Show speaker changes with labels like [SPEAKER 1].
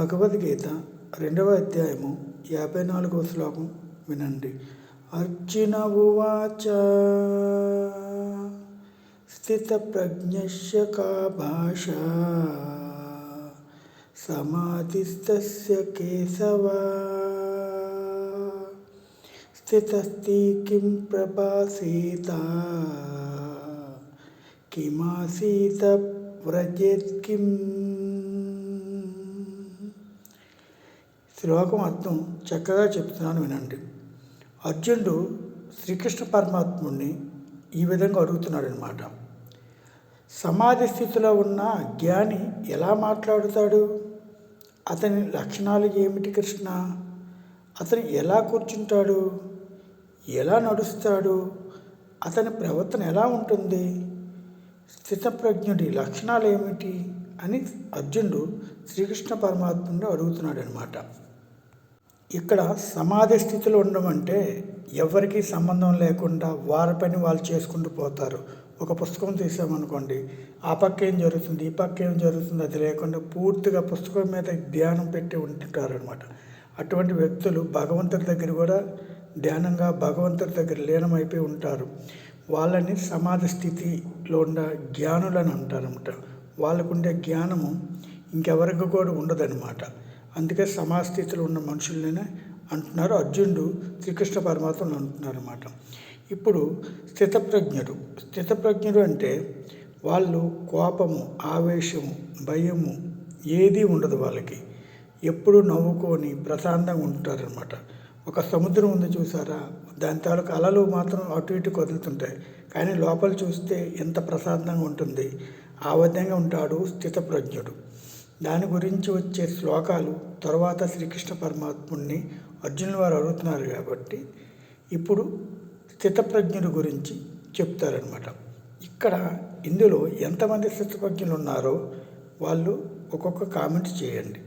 [SPEAKER 1] భగవద్గీత రెండవ అధ్యాయము యాభై నాలుగవ శ్లోకం వినండి. అర్జున ఉవాచ. స్థిత ప్రజ్ఞ కా భాష. సమాధిస్తస్య కేశవ. స్థితస్తి కిం ప్రభాసీత. కిమాసీత వ్రజేత్ కిం? శ్లోకం అర్థం చక్కగా చెప్తున్నాను వినండి. అర్జునుడు శ్రీకృష్ణ పరమాత్ముడిని ఈ విధంగా అడుగుతున్నాడు అనమాట సమాధి స్థితిలో ఉన్న జ్ఞాని ఎలా మాట్లాడుతాడు? అతని లక్షణాలు ఏమిటి కృష్ణ? అతను ఎలా కూర్చుంటాడు? ఎలా నడుస్తాడు? అతని ప్రవర్తన ఎలా ఉంటుంది? స్థితప్రజ్ఞుడి లక్షణాలు ఏమిటి? అని అర్జునుడు శ్రీకృష్ణ పరమాత్ముడు అడుగుతున్నాడు అనమాట ఇక్కడ సమాధి స్థితిలో ఉండడం అంటే ఎవరికి సంబంధం లేకుండా వారి పని వాళ్ళు చేసుకుంటూ పోతారు. ఒక పుస్తకం తీసామనుకోండి ఆ పక్క ఏం జరుగుతుంది ఈ పక్క ఏం జరుగుతుంది అది లేకుండా పూర్తిగా పుస్తకం మీద ధ్యానం పెట్టి ఉంటుంటారనమాట అటువంటి వ్యక్తులు భగవంతుడి దగ్గర కూడా ధ్యానంగా భగవంతుడి దగ్గర లీనమైపోయి ఉంటారు. వాళ్ళని సమాధి స్థితిలో ఉన్న జ్ఞానులని అంటారనమాట వాళ్ళకు ఉండే జ్ఞానము ఇంకెవరికి కూడా ఉండదనమాట అందుకే సమాస్థితిలో ఉన్న మనుషులనే అంటున్నారు. అర్జునుడు శ్రీకృష్ణ పరమాత్మను అంటున్నారు అన్నమాట ఇప్పుడు స్థితప్రజ్ఞుడు. స్థితప్రజ్ఞుడు అంటే వాళ్ళు కోపము ఆవేశము భయము ఏదీ ఉండదు వాళ్ళకి. ఎప్పుడు నవ్వుకొని ప్రశాంతంగా ఉంటారనమాట ఒక సముద్రం ఉంది చూసారా? దాని తాలూకు అలలు మాత్రం అటు ఇటు కదులుతుంటాయి. కానీ లోపల చూస్తే ఎంత ప్రశాంతంగా ఉంటుంది. ఆ విధంగా ఉంటాడు స్థితప్రజ్ఞుడు. దాని గురించి వచ్చే శ్లోకాలు తర్వాత శ్రీకృష్ణ పరమాత్ముడిని అర్జునుల వారు అడుగుతున్నారు కాబట్టి ఇప్పుడు స్థితప్రజ్ఞుడి గురించి చెప్తారనమాట ఇక్కడ ఇందులో ఎంతమంది స్థితప్రజ్ఞులు ఉన్నారో వాళ్ళు ఒక్కొక్క కామెంట్ చేయండి.